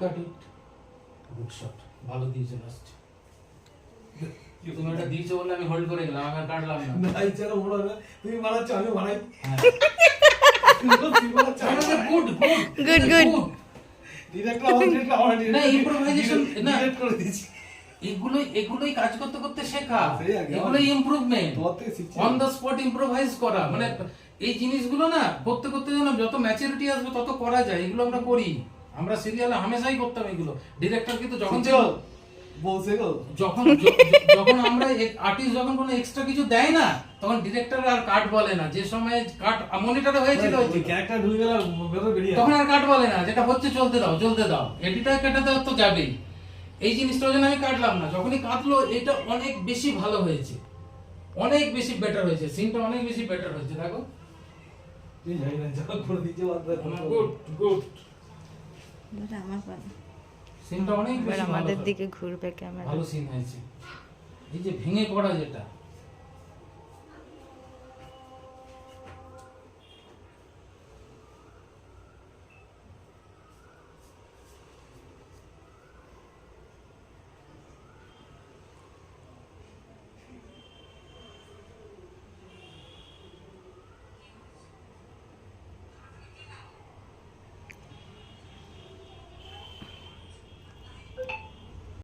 Cut it good shot ভালো দিয়েছ last তুমি ওটা দিয়েছ বলে আমি হোল্ড করে গেলাম আমি কাটলাম না। না বড় তুমি মারাচ্ছ আমি মারাই। হ্যাঁ। গুড গুড দিয়েছি। এগুলোই এগুলোই কাজ করতে করতে শেখা। এগুলোই improvement on the spot improvise করা। মানে এই জিনিসগুলো না করতে করতে যেন যত ম্যাচুরিটি আসবে তত করা যায়। এগুলো আমরা করি। আমরা সিরিয়ালে হামেশাই করতাম এগুলো। ডিরেক্টর কিন্তু যখন যখন যখন আমরা আর্টিস্ট যখন কোনো এক্সট্রা কিছু দেয় না তখন ডিরেক্টর আর কাট বলে না। যে সময় কাট মনিটরে হয়েছিল। ক্যারেক্টার ঢুকে গেল তখন আর কাট বলে না যেটা হচ্ছে চলতে দাও চলতে দাও। এডিটার কাটাতে তো যাবেই। এই জিনিসটার জন্য আমি কাটলাম না। যখনই কাটলো এটা অনেক বেশি ভালো হয়েছে। অনেক বেশি বেটার হয়েছে। সিনটা অনেক বেশি বেটার হয়েছে দেখো। গুড গুড এবার আমার পালা। সিনটা অনেক বেশি ভালো আমাদের দিকে ঘুরবে ক্যামেরা। ভালো সিন হয়েছে। এই যে ভেঙে পড়া যেটা